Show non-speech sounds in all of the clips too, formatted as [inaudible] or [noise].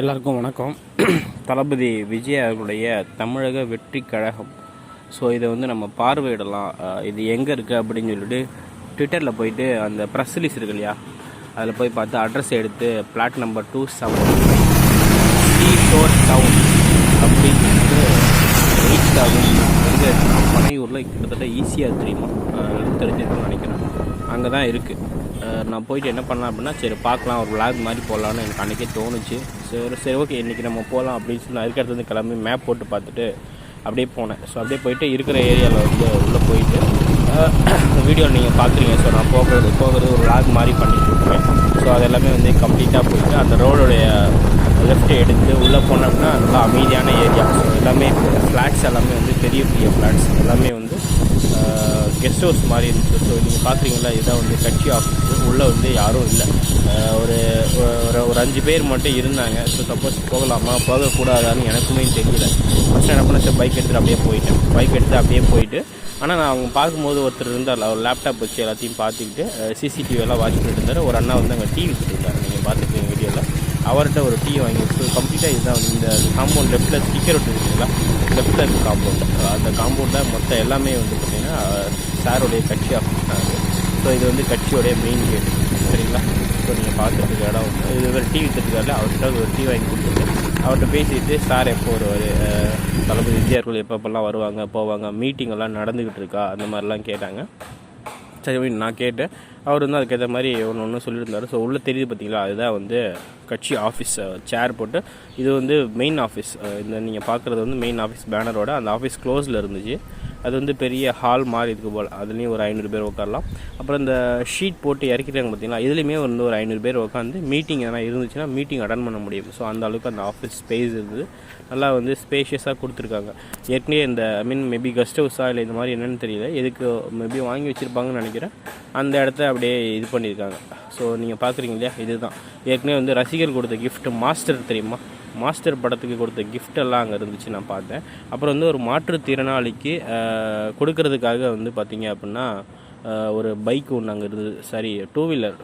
எல்லாருக்கும் வணக்கம். தளபதி விஜய் அவர்களுடைய தமிழக வெற்றி கழகம். ஸோ இதை வந்து நம்ம பார்வையிடலாம். இது எங்கே இருக்குது அப்படின்னு சொல்லிட்டு ட்விட்டரில் போயிட்டு அந்த ப்ரெஸ் ரிலீஸ் இருக்கு இல்லையா? அதில் போய் பார்த்து அட்ரஸ் எடுத்து flat number two seven D four town அப்படின்னு சொல்லிட்டு ரீச் ஆகும். எங்கே இருக்குன்னா பனையூரில் கிட்டத்தட்ட ஈஸியாக தெரியுமா? அஹ் நினைக்கிறேன். அங்கே தான் இருக்குது நான் போயிட்டு என்ன பண்ணலாம் அப்படின்னா சரி பார்க்கலாம் ஒரு விளாக் மாதிரி போகலான்னு எனக்கு அன்றைக்கே தோணுச்சு. சரி சரி ஓகே இன்றைக்கி நம்ம போகலாம் அப்படின்னு சொல்லி நான் இருக்கிற இடத்துல கிளம்பி மேப் போட்டு பார்த்துட்டு அப்படியே போனேன். ஸோ அப்படியே போயிட்டு இருக்கிற ஏரியாவில் வந்து உள்ளே போயிட்டு வீடியோ [coughs] நீங்கள் பார்க்குறீங்க ஸோ நான் போகிறது போகிறது ஒரு லாக் மாதிரி பண்ணிட்டுருக்கேன் ஸோ அது எல்லாமே வந்து கம்ப்ளீட்டாக போயிட்டு அந்த ரோடுடைய லெஃப்ட் எடுத்து உள்ளே போனோம்னா நல்லா அமைதியான ஏரியா ஸோ எல்லாமே ஃப்ளாட்ஸ் எல்லாமே வந்து பெரிய பெரிய ஃப்ளாட்ஸ் எல்லாமே வந்து கெஸ்ட் ஹவுஸ் மாதிரி இருந்துச்சு. ஸோ நீங்கள் பார்க்குறீங்களா இதான் வந்து கட்சி ஆஃபீஸ் உள்ளே வந்து யாரும் இல்லை. ஒரு ஒரு ஒரு அஞ்சு பேர் மட்டும் இருந்தாங்க. ஸோ சப்போஸ் போகலாமா? போகக்கூடாதான்னு எனக்குமே தெரியல. ஃபஸ்ட் என்ன பண்ண பைக் எடுத்துகிட்டு அப்படியே போயிட்டேன். பைக் எடுத்து அப்படியே போயிட்டு ஆனால் நான் அவங்க பார்க்கும்போது ஒருத்தர் இருந்தார். அவர் லேப்டாப் வச்சு எல்லாத்தையும் பார்த்துக்கிட்டு சிசிடிவி எல்லாம் வாட்ச் பண்ணிட்டு இருந்தார். ஒரு அண்ணா வந்து அங்கே டிவி கொடுத்துருந்தார் நீங்கள் பார்த்து அவர்கிட்ட ஒரு டீ வாங்கி வச்சு கம்ப்ளீட்டாக இதுதான் வந்து இந்த காம்பவுண்ட் லெஃப்ட்டில் ஸ்டிக்கர் இருக்குங்களா லெஃப்ட்டில் இருக்க காம்பவுண்ட் அந்த காம்பவுண்டில் மொத்தம் எல்லாமே வந்து பார்த்திங்கன்னா சாருடைய கட்சி ஆஃபீஸ் தான் ஸோ இது வந்து கட்சியோடைய மெயின் கேட் சரிங்களா? ஸோ நீங்கள் பார்க்குறதுக்கு இடம் இது ஒரு டீ விற்றுருக்காருல அவர்கிட்ட ஒரு டீ வாங்கி கொடுத்துட்டு அவர்கிட்ட பேசிட்டு சார் எப்போ வருவார்? தளபதி விஜயார்கள் எப்பப்பெல்லாம் வருவாங்க போவாங்க மீட்டிங் எல்லாம் நடந்துக்கிட்டு இருக்கா? அந்த மாதிரிலாம் கேட்டாங்க. சரி நான் கேட்டேன். அவர் வந்து அதுக்கேற்ற மாதிரி ஒன்று ஒன்று சொல்லியிருந்தார். ஸோ உள்ளே தெரியுது பார்த்தீங்களா அதுதான் வந்து கட்சி ஆஃபீஸ் சேர் போட்டு இது வந்து மெயின் ஆஃபீஸ் இந்த நீங்கள் பார்க்குறது வந்து மெயின் ஆஃபீஸ் பேனரோட அந்த ஆஃபீஸ் க்ளோஸில் இருந்துச்சு. அது வந்து பெரிய ஹால் மாதிரி இருக்கு போல். அதுலேயும் ஒரு ஐநூறு பேர் உட்காரலாம் அப்புறம் இந்த ஷீட் போட்டு இறக்கிட்டாங்க பார்த்தீங்களா இதுலேயுமே வந்து ஒரு ஐநூறு பேர் உட்காந்து மீட்டிங் எதனா இருந்துச்சுன்னா மீட்டிங் அட்டன் பண்ண முடியும். ஸோ அந்த அளவுக்கு அந்த ஆஃபீஸ் ஸ்பேஸ் இருந்தது. நல்லா வந்து ஸ்பேஷியஸாக கொடுத்துருக்காங்க. ஏற்கனவே இந்த ஐ மீன் மேபி கெஸ்ட் ஹவுஸா இல்லை இந்த மாதிரி என்னென்னு தெரியல. எதுக்கு மேபி வாங்கி வச்சுருப்பாங்கன்னு நினைக்கிறேன். அந்த இடத்த அப்படியே இது பண்ணியிருக்காங்க. ஸோ நீங்கள் பார்க்குறீங்க இல்லையா? இதுதான். ஏற்கனவே வந்து ரசிகர் கொடுத்த கிஃப்ட் மாஸ்டர் தெரியுமா? மாஸ்டர் படத்துக்கு கொடுத்த கிஃப்டெல்லாம் எல்லாம் அங்கே இருந்துச்சு நான் பார்த்தேன். அப்புறம் வந்து ஒரு மாற்றுத்திறனாளிக்கு கொடுக்கறதுக்காக வந்து பார்த்தீங்க அப்படின்னா ஒரு பைக் ஒன்று அங்கே இருந்தது. சாரி டூ வீலர்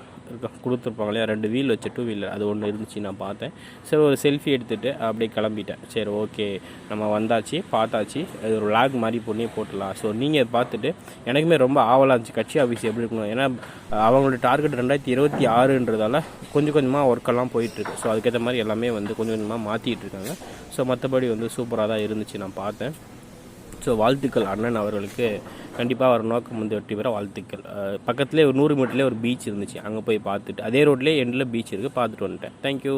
கொடுத்துருப்பாங்க இல்லையா ரெண்டு வீல் வச்சு டூ வீலர் அது ஒன்று இருந்துச்சு நான் பார்த்தேன். சரி ஒரு செல்ஃபி எடுத்துகிட்டு அப்படியே கிளம்பிட்டேன். சரி ஓகே நம்ம வந்தாச்சு பார்த்தாச்சு. அது ஒரு லாக் மாதிரி பொண்ணே போட்டுடலாம். ஸோ நீங்கள் பார்த்துட்டு எனக்குமே ரொம்ப ஆவலாக இருந்துச்சு. கட்சி ஆஃபீஸ் எப்படி இருக்கணும் ஏன்னா அவங்களோட டார்கெட் ரெண்டாயிரத்தி இருபத்தி ஆறுன்றதால கொஞ்சம் கொஞ்சமாக ஒர்க்கெல்லாம் போயிட்டுருக்கு. ஸோ அதுக்கேற்ற மாதிரி எல்லாமே வந்து கொஞ்சம் கொஞ்சமாக மாற்றிட்டு இருக்காங்க. ஸோ மற்றபடி வந்து சூப்பராக தான் இருந்துச்சு நான் பார்த்தேன். ஸோ வாழ்த்துக்கள் அண்ணன் அவர்களுக்கு. கண்டிப்பாக அவர் நோக்கம் வந்து வெற்றி பெற வாழ்த்துக்கள். பக்கத்துலேயே ஒரு நூறு மீட்டர்லேயே ஒரு பீச் இருந்துச்சு. அங்கே போய் பார்த்துட்டு அதே ரோட்லேயே எண்டில் பீச் இருக்குது பார்த்துட்டு வந்துட்டேன். தேங்க்யூ